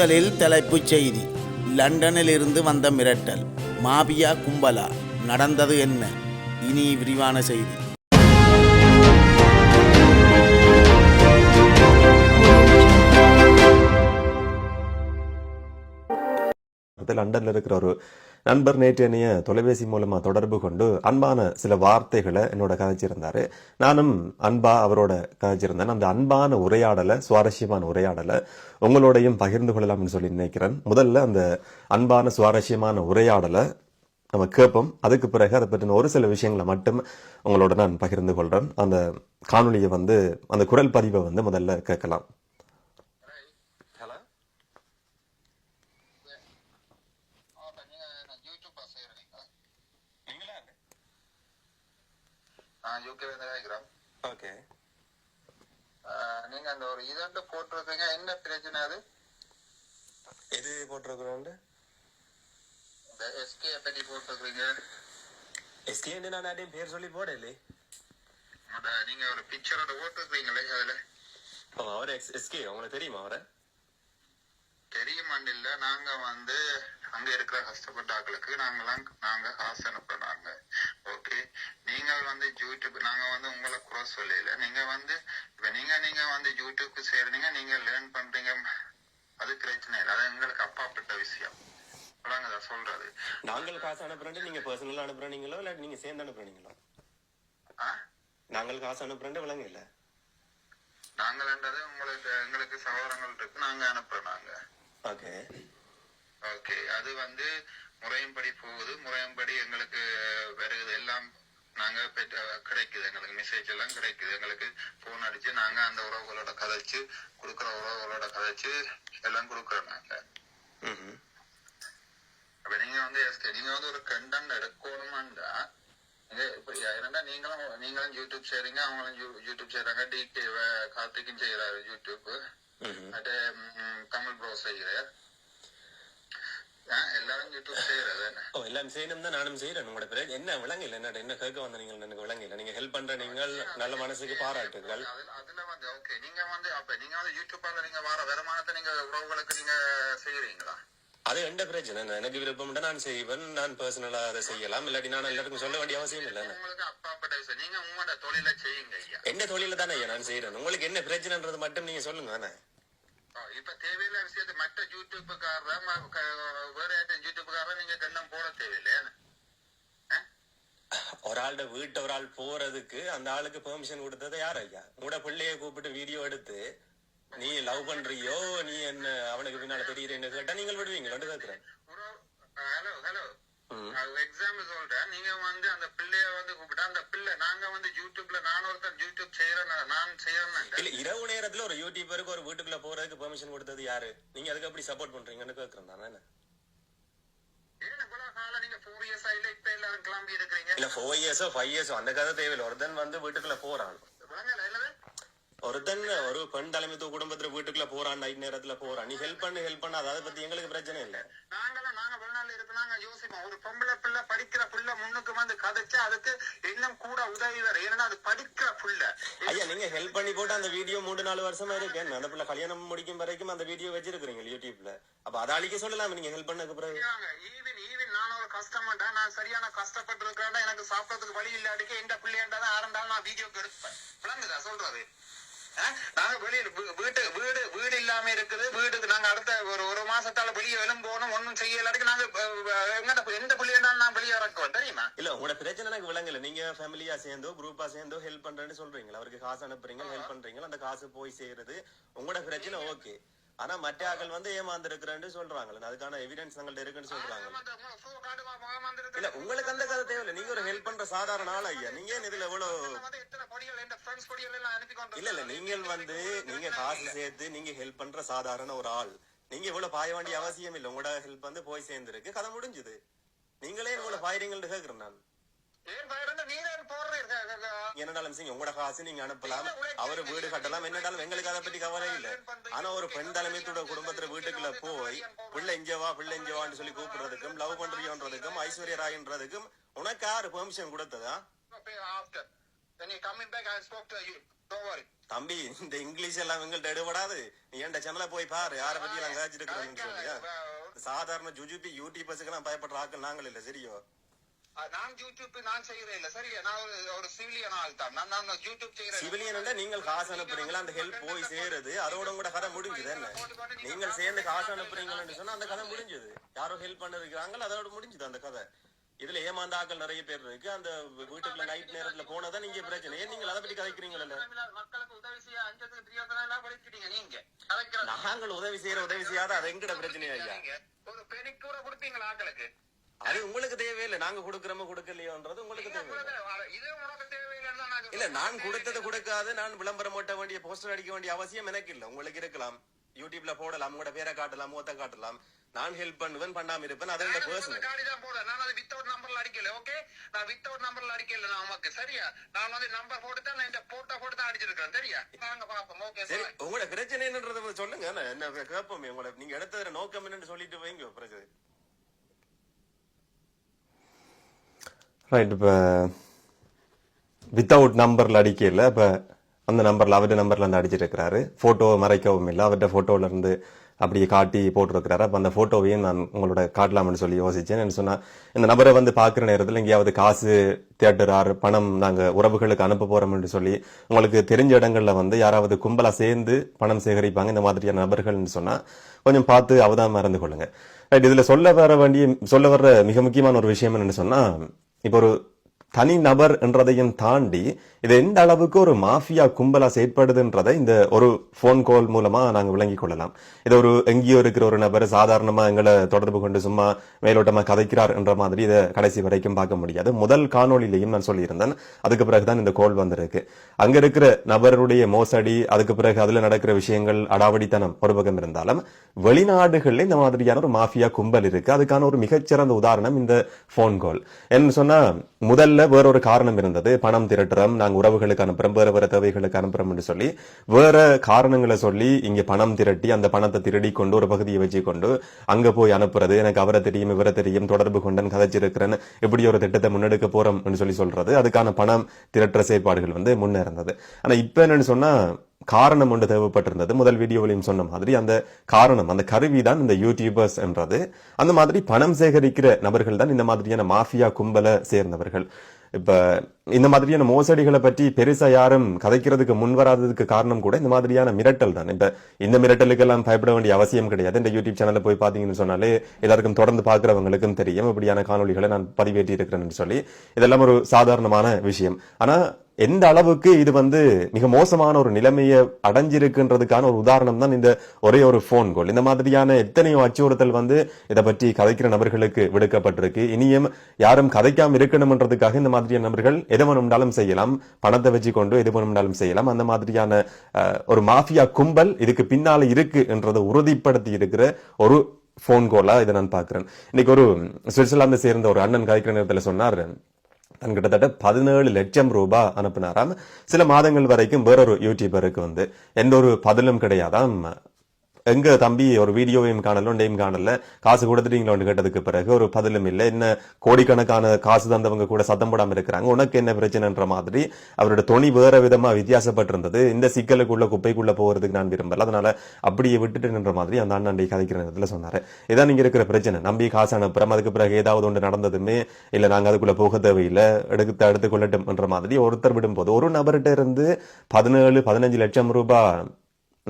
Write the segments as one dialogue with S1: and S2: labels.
S1: முதலில் தலைப்புச் செய்தி. லண்டனில் இருந்து வந்த மிரட்டல். மாபியா கும்பலா நடந்தது என்ன? இனி விரிவான செய்தி.
S2: அடுத்து இருக்கிற ஒரு நண்பர் நேற்று என்னைய தொலைபேசி மூலமாக தொடர்பு கொண்டு அன்பான சில வார்த்தைகளை என்னோட கதைச்சிருந்தார். நானும் அன்பா அவரோட கதைச்சிருந்தேன். அந்த அன்பான உரையாடலை சுவாரஸ்யமான உரையாடலை உங்களோடையும் பகிர்ந்து கொள்ளலாம்னு சொல்லி நினைக்கிறேன். முதல்ல அந்த அன்பான சுவாரஸ்யமான உரையாடலை நம்ம கேட்போம். அதுக்கு பிறகு அதை பற்றின ஒரு சில விஷயங்களை மட்டும் உங்களோட நான் பகிர்ந்து கொள்கிறேன் அந்த காணொலியை வந்து அந்த குரல் பதிவை வந்து முதல்ல கேட்கலாம்
S3: ஆமாம் நீங்கள் யூடியூப் செய்கிறீங்க ஆ யூகே வந்து கேட்குறோம்
S2: ஓகே
S3: நீங்கள் அந்த ஒரு இதண்டு போட்டிருக்கீங்க. என்ன பிரச்சனை அது?
S2: எது போட்டிருக்கிறோம்
S3: இந்த எஸ்கே பற்றி போட்டிருக்கீங்க.
S2: எஸ்கே நான் யாரையும் பேர் சொல்லி போடலே
S3: நீங்கள் ஒரு பிக்சரோட ஓட்டுருக்கீங்களே அதில்.
S2: அவர் எஸ்கே உங்களுக்கு தெரியுமா அவரை?
S3: தெரியுமாண்டு இல்லை. நாங்கள் வந்து அங்கே இருக்கிற கஷ்டப்பட்ட ஆட்களுக்கு நாங்களாம் நாங்கள் காசு அனுப்புனாங்க ஓகே நீங்கள் வந்து யூடியூப் நாங்கள் வந்து உங்களை குறை சொல்லல. நீங்கள் வந்து இப்போ நீங்கள் நீங்கள் வந்து யூடியூப்க்கு சேர்றீங்க நீங்கள் லேர்ன் பண்ணுறீங்க அது பிரச்சனை இல்லை. அது எங்களுக்கு அப்பாப்பட்ட விஷயம். அதாங்க சொல்றது.
S2: நாங்கள் காசு அனுப்புறேன் நீங்க பர்சனலா அனுப்புறீங்களோ இல்ல நீங்க சேர்ந்து அனுப்புறீங்களோ? நாங்கள் காசு அனுப்புறேன் விளங்க இல்ல
S3: நாங்கள்ன்றது உங்களுக்கு எங்களுக்கு சகோதரங்கள் இருக்கு நாங்க அனுப்புறோம் நாங்க.
S2: ஓகே.
S3: ஓகே. அது வந்து முறையின்படி போகுது. முறையின்படி எங்களுக்கு வருகுது எல்லாம் நாங்க கிடைக்குது. எங்களுக்கு மெசேஜ் எல்லாம் கிடைக்குது. எங்களுக்கு போன் அடிச்சு நாங்க அந்த உறவுகளோட கதைச்சு கொடுக்குற உறவுகளோட கதைச்சு எல்லாம் கொடுக்குறோம் நாங்க. அப்ப நீங்க வந்து நீங்க வந்து ஒரு கண்டன் எடுக்கணுமாண்டா? என்னடா நீங்களும் நீங்களும் யூடியூப் செய்றீங்க அவங்களும் யூடியூப் செய்றாங்க டிகே கார்த்திக்கும் செய்யறாரு யூடியூப் மற்ற ம், தமிழ் ப்ரோ செய்கிறார் ஆ, எல்லாரும் யூடியூப் செய்யறது என்ன
S2: ஓ எல்லாம் செய்யணும் தான் நானும் செய்யறேன் உங்களோட பிறகு என்ன விளங்க இல்ல என்ன என்ன கேட்க வந்த நீங்கள் எனக்கு விளங்க இல்ல நீங்க ஹெல்ப் பண்ற நீங்கள் நல்ல மனசுக்கு
S3: அதுல வந்து ஓகே நீங்க வந்து அப்ப நீங்க வந்து யூடியூப்ல நீங்க வர வருமானத்தை நீங்க உறவுகளுக்கு நீங்க செய்யறீங்களா
S2: அது எந்த பிரச்சனை. எனக்கு விருப்பம் நான் செய்வேன் நான் பர்சனலா அதை செய்யலாம் இல்லாட்டி நான் எல்லாருக்கும் சொல்ல வேண்டிய அவசியம் இல்லை
S3: நீங்க உங்களோட தொழிலை செய்யுங்க ஐயா
S2: என்ன தொழில தானே ஐயா நான் செய்யறேன் உங்களுக்கு என்ன பிரச்சனைன்றது மட்டும் நீங்க சொல்லுங்க
S3: மற்ற யூடியூப்புக்காரர் ம- க- வேற யூடியூப்புக்காரர் நீங்க கண்ணம் போட தேவையில்லையா
S2: ஒரு ஆள்ட வீட்டு ஒரு ஆள் போறதுக்கு அந்த ஆளுக்கு பெர்மிஷன் கொடுத்தது யார் ஐயா? உங்களோட பிள்ளைய கூப்பிட்டு வீடியோ எடுத்து நீ லவ் பண்றியோ நீ என்ன அவனுக்கு பின்னால தெரியுறேன்னு கேட்டா நீங்கள் விடுவீங்களோன்னு கேக்குறேன்.
S3: ஹலோ ஹலோ
S2: ம்.
S3: எக்ஸாம்பிள் சொல்றேன் நீங்க வந்து அந்த பிள்ளைய வந்து கூப்பிட்டா அந்த பிள்ளை நாங்க வந்து யூடியூப்ல நான் ஒருத்தர் யூடியூப் செய்யறேன் நான் செய்யறேன்
S2: இல்ல இரவு நேரத்துல ஒரு யூடியூபருக்கு ஒரு வீட்டுக்குள்ள போறதுக்கு பெர்மிஷன் கொடுத்தது யாரு? நீங்க அதுக்கு எப்படி சப்போர்ட் பண்றீங்கன்னு கேக்குறேன்
S3: இருக்கிறீங்க?
S2: இல்ல ஃபோர் இயர்ஸோ ஃபைவ் இயர்ஸோ அந்த கதை தேவையில்லை. ஒருத்தன் வந்து வீட்டுக்குள்ள போறான். ஒருத்தன் ஒரு பெண் தலைமைத்துவ குடும்பத்துல வீட்டுக்குள்ள போறான் நைட் நேரத்துல போறான். நீ ஹெல்ப் பண்ணு ஹெல்ப் பண்ண அதை பத்தி எங்களுக்கு பிரச்சனை இல்ல.
S3: நாங்க யோசிப்போம் ஒரு பொம்பளை பிள்ளை படிக்கிற பிள்ளை முன்னுக்கு வந்து கதைச்சு அதுக்கு இன்னும் கூட உதவி வேற. ஏன்னா அது படிக்கிற பிள்ளை.
S2: ஐயா நீங்க ஹெல்ப் பண்ணி போட்டு அந்த வீடியோ மூணு நாலு வருஷமா இருக்கு. அந்த பிள்ளை கல்யாணம் முடிக்கும் வரைக்கும் அந்த வீடியோ வச்சிருக்கீங்க யூடியூப்ல அப்ப அதை அழிக்க சொல்லலாம் நீங்க ஹெல்ப் பண்ணதுக்கு பிறகு.
S3: ஈவன் ஈவன் நான் ஒரு கஷ்டமாட்டா நான் சரியான கஷ்டப்பட்டு இருக்கிறேன் எனக்கு சாப்பிடறதுக்கு வழி இல்லாட்டிக்கு எந்த பிள்ளையாண்டா ஆரண்டாலும் நான் வீடியோக்கு எடுப்பேன். விளங்குதா சொல்றது? நாங்க வெளியில வீட்டு வீடு வீடு இல்லாம இருக்குது. வீடுக்கு நாங்க அடுத்த ஒரு ஒரு மாசத்தால வெளியே வெளும் போகணும் ஒண்ணும் செய்யலாட்டிக்கு நாங்க எங்கட எந்த பிள்ளையாண்டாலும் நான் வெளியே இறக்குவேன். தெரியுமா?
S2: இல்ல உங்களோட பிரச்சனை எனக்கு விளங்கல. நீங்க ஃபேமிலியா சேர்ந்தோ குரூப்பா சேர்ந்தோ ஹெல்ப் பண்றேன்னு சொல்றீங்க அவருக்கு காசு அனுப்புறீங்க ஹெல்ப் பண்றீங்க அந்த காசு போய் சேருது. உங்களோட பிரச்சனை ஓகே ஆனா மற்ற ஆட்கள் வந்து ஏமாந்து இருக்கிறேன்னு அதுக்கான எவிடன்ஸ் எங்கள்ட்ட இருக்குன்னு சொல்றாங்க இல்ல உங்களுக்கு அந்த கதை தேவையில்லை. நீங்க ஒரு ஹெல்ப் பண்ற சாதாரண ஆள் ஐயா. நீங்க ஏன் இதுல எவ்வளவு இல்ல இல்ல நீங்கள் வந்து நீங்க காசு சேர்த்து நீங்க ஹெல்ப் பண்ற சாதாரண ஒரு ஆள். நீங்க இவ்வளவு பாய வேண்டிய அவசியம் இல்ல. உங்களோட ஹெல்ப் வந்து போய் சேர்ந்திருக்கு. கதை முடிஞ்சது. நீங்களே இவ்வளவு பாயிரீங்கள்னு கேக்குறேன் நான். என்னடாலும் சரி உங்களோட காசு நீங்க அனுப்பலாம். அவரு வீடு கட்டலாம். என்னடாலும் எங்களுக்கு அதை பத்தி கவலை இல்ல. ஆனா ஒரு பெண் தலைமைத்தோட குடும்பத்துல வீட்டுக்குள்ள போய் பிள்ளை இஞ்சவா பிள்ளை இஞ்சவான்னு சொல்லி கூப்பிடுறதுக்கும் லவ் பண்றியோன்றதுக்கும் ஐஸ்வர்யா ராயன்றதுக்கும் உனக்கு யாரு பெர்மிஷன் கொடுத்ததா? தம்பி இந்த இங்கிலீஷ் எல்லாம் எங்கள்ட்ட எடுபடாது. நீ என் சேனல போய் பாரு யார பத்தி எல்லாம் சொல்லியா சாதாரண ஜுஜுபி யூடியூபர்ஸுக்கு நான் பயப்படுற ஆக்கள் நாங்கள் இல்ல சரியோ?
S3: நான் யூடியூப் நான் செய்யறேன் இல்ல. சரியா நான் ஒரு சிவிலியன் ஆள் தான் நான் நான் யூடியூப் செய்யறேன்.
S2: சிவிலியன் நீங்கள் காசு அனுப்புறீங்களா? அந்த ஹெல்ப் போய் சேருது. அதோட கூட கதை முடிஞ்சுது. என்ன? நீங்கள் சேர்ந்து காசு அனுப்புறீங்கன்னு சொன்னா அந்த கதை முடிஞ்சது. யாரோ ஹெல்ப் பண்ண இருக்கிறாங்க அதோட முடிஞ்சது அந்த கதை. இதுல ஏமாந்த ஆக்கள் நிறைய பேர் இருக்கு. அந்த வீட்டுக்குள்ள நைட் நேரத்துல போனதான் நீங்க பிரச்சனை. ஏன் நீங்கள் அதை பத்தி
S3: நீங்க. கலைக்கிற
S2: நாங்கள் உதவி செய்யற உதவி செய்யாத அது எங்கட பிரச்சனையா ஐயா?
S3: நீங்க ஒரு பெனிக்கூட கொடுப்பீங்களா ஆட்களுக்கு
S2: அது உங்களுக்கு தேவையில்லை. நாங்க கொடுக்கறோமோ கொடுக்கலையோன்றது உங்களுக்கு தேவையில்லை. இல்ல நான் கொடுத்தது கொடுக்காது. நான் விளம்பரம் ஓட்ட வேண்டிய போஸ்டர் அடிக்க வேண்டிய அவசியம் எனக்கு இல்ல. உங்களுக்கு இருக்கலாம். யூடியூப்ல போடலாம் உங்களோட பேரை காட்டலாம் மூத்த காட்டலாம். நான் ஹெல்ப் பண்ணுவேன் பண்ணாம இருப்பேன். அது என்னோட பர்சனல்
S3: காடி தான் போடுறேன். நான் அது வித்தவுட் நம்பர்ல அடிக்கல ஓகே நான் வித்தவுட் நம்பர்ல அடிக்கல நான் உமக்கு சரியா? நான் வந்து நம்பர் போட்டு தான் நான் இந்த போட்டோ போட்டு தான் அடிச்சிருக்கேன் சரியா? வாங்க பாப்போம் ஓகே
S2: சரி உங்களோட பிரச்சனை என்னன்றத சொல்லுங்க. என்ன கேட்போமே உங்களை நீங்க எடுத்தது நோக்கம் என்னன்னு சொல்லிட்டு வைங்க பிரச்சனை. ரைட் இப்போ வித்தவுட் நம்பரில் அடிக்கல இப்போ அந்த நம்பரில் அவர்கிட்ட நம்பரில் வந்து அடிச்சிருக்கிறாரு ஃபோட்டோ மறைக்கவும் இல்லை. அவர்கிட்ட ஃபோட்டோவிலேருந்து அப்படியே காட்டி போட்டிருக்கிறாரு. அப்போ அந்த ஃபோட்டோவையும் நான் உங்களோட காட்டலாம்னு சொல்லி யோசித்தேன் என்ன சொன்னால் இந்த நபரை வந்து பார்க்குற நேரத்தில் எங்கேயாவது காசு தேட்டரார் பணம் நாங்கள் உறவுகளுக்கு அனுப்ப போகிறோம்னு சொல்லி உங்களுக்கு தெரிஞ்ச இடங்களில் வந்து யாராவது கும்பலாக சேர்ந்து பணம் சேகரிப்பாங்க இந்த மாதிரியான நபர்கள்னு சொன்னால் கொஞ்சம் பார்த்து அவதான் மறந்து கொள்ளுங்க. ரைட் இதில் சொல்ல வர வேண்டிய சொல்ல வர்ற மிக முக்கியமான ஒரு விஷயம் என்னென்னு சொன்னால் இப்போ ஒரு தனி நபர் என்றதையும் தாண்டி இது எந்த அளவுக்கு ஒரு மாஃபியா கும்பலா செயற்படுதுன்றதை இந்த ஒரு ஃபோன் கால் மூலமா நாங்கள் விளங்கிக் கொள்ளலாம். இது ஒரு எங்கேயோ இருக்கிற ஒரு நபர் சாதாரணமா எங்களை தொடர்பு கொண்டு சும்மா மேலோட்டமா கதைக்கிறார் என்ற மாதிரி இதை கடைசி வரைக்கும் பார்க்க முடியாது. முதல் காணொலியிலையும் நான் சொல்லியிருந்தேன். அதுக்கு பிறகுதான் இந்த கோல் வந்திருக்கு. அங்க இருக்கிற நபருடைய மோசடி அதுக்கு பிறகு அதுல நடக்கிற விஷயங்கள் அடாவடித்தனம் ஒரு பக்கம் இருந்தாலும் வெளிநாடுகளில் இந்த மாதிரியான ஒரு மாஃபியா கும்பல் இருக்கு. அதுக்கான ஒரு மிகச்சிறந்த உதாரணம் இந்த ஃபோன் கால் என்ன சொன்னா முதல்ல வேற ஒரு காரணம் இருந்தது. பணம் திரட்டுறோம் நாங்க உறவுகளுக்கு அனுப்புறோம் வேற வேற தேவைகளுக்கு அனுப்புறோம்னு சொல்லி வேற காரணங்களை சொல்லி இங்க பணம் திரட்டி அந்த பணத்தை திருடி கொண்டு ஒரு பகுதியை வச்சு கொண்டு அங்க போய் அனுப்புறது. எனக்கு அவரை தெரியும் இவரை தெரியும் தொடர்பு கொண்டன் கதைச்சிருக்கிறேன் இப்படி ஒரு திட்டத்தை முன்னெடுக்க போறோம் சொல்லி சொல்றது. அதுக்கான பணம் திரட்டுற செயற்பாடுகள் வந்து முன்னேறந்தது ஆனா இப்ப என்னன்னு சொன்னா காரணம் ஒன்று தேவைப்பட்டிருந்தது. முதல் வீடியோவிலையும் சொன்ன மாதிரி அந்த காரணம் அந்த கருவி தான் இந்த யூடியூபர்ஸ் என்றது. அந்த மாதிரி பணம் சேகரிக்கிற நபர்கள் தான் இந்த மாதிரியான மாஃபியா கும்பலை சேர்ந்தவர்கள். இப்போ இந்த மாதிரியான மோசடிகளை பற்றி பெருசா யாரும் கதைக்கிறதுக்கு முன் வராததுக்கு காரணம் கூட இந்த மாதிரியான மிரட்டல் தான். இப்ப இந்த மிரட்டலுக்கெல்லாம் பயப்பட வேண்டிய அவசியம் கிடையாது. இந்த யூடியூப் சேனல்ல போய் பாத்தீங்கன்னு சொன்னாலே எல்லாருக்கும் தொடர்ந்து பாக்குறவங்களுக்கும் தெரியும். இப்படியான காணொளிகளை நான் பதிவேற்றி இருக்கிறேன்னு சொல்லி. இதெல்லாம் ஒரு சாதாரணமான விஷயம். ஆனா எந்த அளவுக்கு இது வந்து மிக மோசமான ஒரு நிலைமையை அடைஞ்சிருக்குன்றதுக்கான ஒரு உதாரணம் தான் இந்த ஒரே ஒரு போன் கோல் இந்த மாதிரியான எத்தனையோ அச்சுறுத்தல் வந்து இதை பற்றி கதைக்கிற நபர்களுக்கு விடுக்கப்பட்டிருக்கு. இனியும் யாரும் கதைக்காம இருக்கணும்ன்றதுக்காக இந்த மாதிரியான நபர்கள் எது வேணும்னாலும் செய்யலாம். பணத்தை வச்சு கொண்டு எது வேணும்னாலும் செய்யலாம். அந்த மாதிரியான ஒரு மாஃபியா கும்பல் இதுக்கு பின்னால இருக்கு என்றதை உறுதிப்படுத்தி இருக்கிற ஒரு போன் கோலா இதை நான் பார்க்கிறேன். இன்னைக்கு ஒரு சுவிட்சர்லாந்து சேர்ந்த ஒரு அண்ணன் கதைக்கிற நேரத்தில் சொன்னார் தன் கிட்டத்தட்ட பதினேழு லட்சம் ரூபாய் அனுப்பினாராம். சில மாதங்கள் வரைக்கும் வேறொரு யூடியூபருக்கு வந்து. எந்த ஒரு பதிலும் கிடையாதாம். எங்க தம்பி ஒரு வீடியோவையும் காணல ஒன்றையும் காணல. காசு கொடுத்துட்டீங்களோன்னு கேட்டதுக்கு பிறகு? ஒரு பதிலும் இல்லை. என்ன கோடிக்கணக்கான காசு தந்தவங்க கூட சத்தம் போடாமல் இருக்கிறாங்க. உனக்கு என்ன பிரச்சனைன்ற மாதிரி அவரோட துணி வேற விதமா வித்தியாசப்பட்டிருந்தது. இந்த சிக்கலுக்குள்ள குப்பைக்குள்ள போகிறதுக்கு நான் விரும்பல. அதனால அப்படியே விட்டுட்டுன்ற மாதிரி அந்த அண்ணன் கதைக்கிற நேரத்தில் சொன்னாரு. இதான் நீங்க இருக்கிற பிரச்சனை. நம்பி காசு அனுப்புறோம். அதுக்கு பிறகு ஏதாவது ஒன்று நடந்ததுமே இல்ல நாங்க அதுக்குள்ள போக தேவையில்லை. எடுத்து அடுத்து கொள்ளட்டும்ன்ற மாதிரி ஒருத்தர் விடும்போது ஒரு நபர்கிட்ட இருந்து பதினேழு பதினஞ்சு லட்சம் ரூபாய்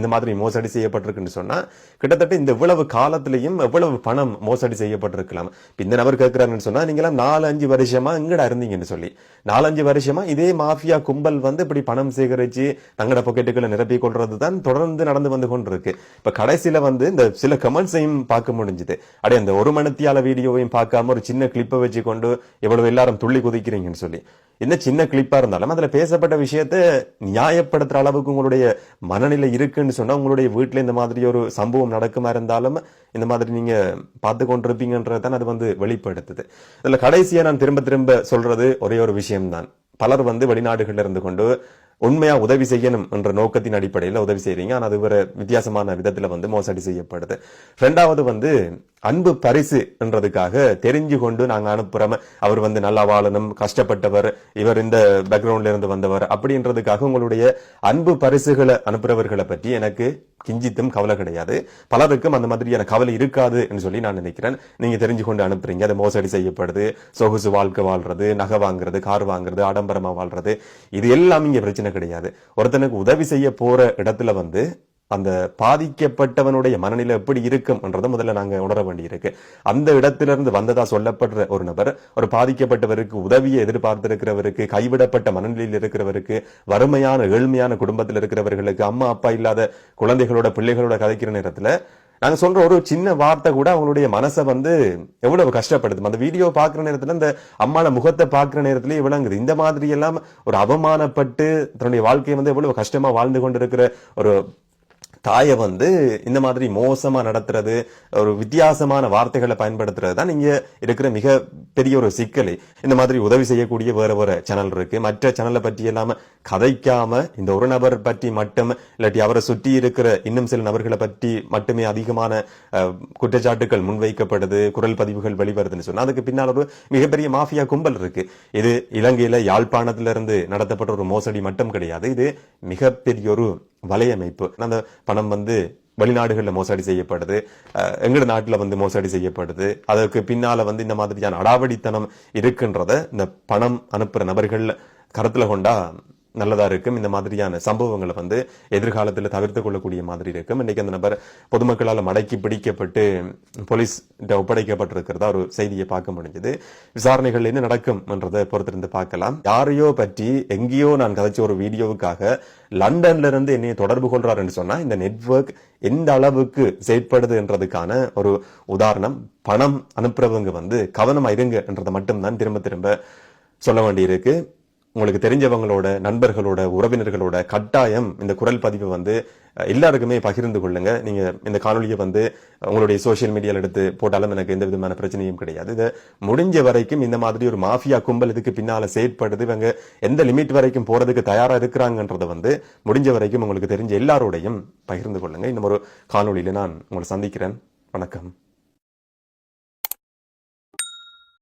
S2: இந்த மாதிரி மோசடி செய்யப்பட்டிருக்குன்னு சொன்னா கிட்டத்தட்ட இந்த இவ்வளவு காலத்திலையும் எவ்வளவு பணம் மோசடி செய்யப்பட்டிருக்கலாம். இந்த நபர் கேட்குறாங்கன்னு சொன்னால் நீங்களாம் நாலு அஞ்சு வருஷமா இங்கட இருந்தீங்கன்னு சொல்லி. நாலஞ்சு வருஷமா இதே மாஃபியா கும்பல் வந்து இப்படி பணம் சேகரித்து தங்களோட பொக்கெட்டுகளை நிரப்பி கொள்றது தான் தொடர்ந்து நடந்து வந்து கொண்டிருக்கு. இப்போ கடைசியில வந்து இந்த சில கமெண்ட்ஸையும் பார்க்க முடிஞ்சுது. அப்படியே அந்த ஒரு மணித்தியால வீடியோவையும் பார்க்காம ஒரு சின்ன கிளிப்பை வச்சு கொண்டு எவ்வளவு எல்லாரும் துள்ளி குதிக்கிறீங்கன்னு சொல்லி. என்ன சின்ன கிளிப்பா இருந்தாலும் அதுல பேசப்பட்ட விஷயத்தை நியாயப்படுத்துற அளவுக்கு உங்களுடைய மனநிலை இருக்குன்னு சொன்னா உங்களுடைய வீட்டுல இந்த மாதிரி ஒரு சம்பவம் நடக்குமா இருந்தாலும் இந்த மாதிரி நீங்க பார்த்து கொண்டிருப்பீங்கன்றதான் அது வந்து வெளிப்படுத்துது. இதுல கடைசியா நான் திரும்ப திரும்ப சொல்றது ஒரே ஒரு விஷயம்தான். பலர் வந்து வெளிநாடுகள்ல இருந்து கொண்டு உண்மையா உதவி செய்யணும் என்ற நோக்கத்தின் அடிப்படையில் உதவி செய்றீங்க. ஆனால் அது வேற வித்தியாசமான விதத்துல வந்து மோசடி செய்யப்படுது. ரெண்டாவது வந்து அன்பு பரிசு என்றதுக்காக தெரிஞ்சு கொண்டு நாங்கள் அனுப்புறோம். அவர் வந்து நல்லா வாழணும் கஷ்டப்பட்டவர் இவர் இந்த பேக்ரவுண்ட்ல இருந்து வந்தவர் அப்படின்றதுக்காக உங்களுடைய அன்பு பரிசுகளை அனுப்புறவர்களை பற்றி எனக்கு கிஞ்சித்தும் கவலை கிடையாது. பலருக்கும் அந்த மாதிரியான கவலை இருக்காது என்று சொல்லி நான் நினைக்கிறேன். நீங்க தெரிஞ்சு கொண்டு அனுப்புறீங்க. அது மோசடி செய்யப்படுது. சொகுசு வாழ்க்கை வாழ்றது நகை வாங்குறது கார் வாங்குறது ஆடம்பரமா வாழ்றது. இது எல்லாம் இங்க பிரச்சனை கிடையாது. ஒருத்தனுக்கு உதவி செய்ய போற இடத்துல வந்து அந்த பாதிக்கப்பட்டவனுடைய மனநிலை எப்படி இருக்கும் என்றதை முதல்ல நாங்கள் உணர வேண்டியிருக்கு. அந்த இடத்திலிருந்து வந்ததா சொல்லப்படுற ஒரு நபர் ஒரு பாதிக்கப்பட்டவருக்கு உதவியை எதிர்பார்த்திருக்கிறவருக்கு கைவிடப்பட்ட மனநிலையில் இருக்கிறவருக்கு வறுமையான ஏழ்மையான குடும்பத்தில் இருக்கிறவர்களுக்கு அம்மா அப்பா இல்லாத குழந்தைகளோட பிள்ளைகளோட கதைக்கிற நேரத்தில் நாங்கள் சொல்ற ஒரு சின்ன வார்த்தை கூட அவங்களுடைய மனசை வந்து எவ்வளவு கஷ்டப்படுது அந்த வீடியோ பார்க்குற நேரத்தில் இந்த அம்மான முகத்தை பார்க்குற நேரத்துல விளங்குது. இந்த மாதிரி எல்லாம் ஒரு அவமானப்பட்டு தன்னுடைய வாழ்க்கையை வந்து எவ்வளவு கஷ்டமா வாழ்ந்து கொண்டிருக்கிற ஒரு தாயை வந்து இந்த மாதிரி மோசமா நடத்துறது ஒரு வித்தியாசமான வார்த்தைகளை பயன்படுத்துறது தான் இங்க இருக்கிற மிக பெரிய ஒரு சிக்கல். இந்த மாதிரி உதவி செய்யக்கூடிய வேற வேற சேனல் இருக்கு. மற்ற சேனலை பற்றி இல்லாம கதைக்காம இந்த ஒரு நபர் பற்றி மட்டும் இல்லாட்டி அவரை சுற்றி இருக்கிற இன்னும் சில நபர்களை பற்றி மட்டுமே அதிகமான குற்றச்சாட்டுகள் முன்வைக்கப்படுது குரல் பதிவுகள் வெளிவருதுன்னு சொன்னா அதுக்கு பின்னால் ஒரு மிகப்பெரிய மாஃபியா கும்பல் இருக்கு. இது இலங்கையில யாழ்ப்பாணத்திலிருந்து நடத்தப்பட்ட ஒரு மோசடி மட்டும் கிடையாது. இது மிகப்பெரிய ஒரு வலையமைப்பு. அந்த பணம் வந்து வெளிநாடுகளில் மோசடி செய்யப்படுது. அஹ், எங்கட நாட்டுல வந்து மோசடி செய்யப்படுது. அதற்கு பின்னால வந்து இந்த மாதிரியான அடாவடித்தனம் இருக்குன்றத இந்த பணம் அனுப்புற நபர்கள் கருத்துல கொண்டா நல்லதாக இருக்கும். இந்த மாதிரியான சம்பவங்களை வந்து எதிர்காலத்தில் தவிர்த்து கொள்ளக்கூடிய மாதிரி இருக்கும். இன்றைக்கி அந்த நபர் பொதுமக்களால் மடக்கி பிடிக்கப்பட்டு போலீஸ் ஒப்படைக்கப்பட்டிருக்கிறதா ஒரு செய்தியை பார்க்க முடிஞ்சது. விசாரணைகள் என்ன நடக்கும் என்றதை பொறுத்திருந்து பார்க்கலாம். யாரையோ பற்றி எங்கேயோ நான் கதைச்ச ஒரு வீடியோவுக்காக லண்டன்ல இருந்து என்னை தொடர்பு கொள்றாருன்னு சொன்னா இந்த நெட்வொர்க் எந்த அளவுக்கு செயற்படுது என்றதுக்கான ஒரு உதாரணம். பணம் அனுப்புறவங்க வந்து கவனம் இருங்க என்றதை மட்டும்தான் திரும்ப திரும்ப சொல்ல வேண்டியிருக்கு. உங்களுக்கு தெரிஞ்சவங்களோட நண்பர்களோட உறவினர்களோட கட்டாயம் இந்த குரல் பதிவை வந்து எல்லாருக்குமே பகிர்ந்து கொள்ளுங்க. நீங்க இந்த காணொலியை வந்து உங்களுடைய சோஷியல் மீடியால எடுத்து போட்டாலும் எனக்கு எந்த விதமான பிரச்சனையும் கிடையாது. இதை முடிஞ்ச வரைக்கும் இந்த மாதிரி ஒரு மாஃபியா கும்பல் இதுக்கு பின்னால செயற்படுது. இவங்க எந்த லிமிட் வரைக்கும் போறதுக்கு தயாரா இருக்கிறாங்கன்றதை வந்து முடிஞ்ச வரைக்கும் உங்களுக்கு தெரிஞ்ச எல்லாரோடையும் பகிர்ந்து கொள்ளுங்க. இன்னும் ஒரு காணொலியில நான் உங்களை சந்திக்கிறேன். வணக்கம்.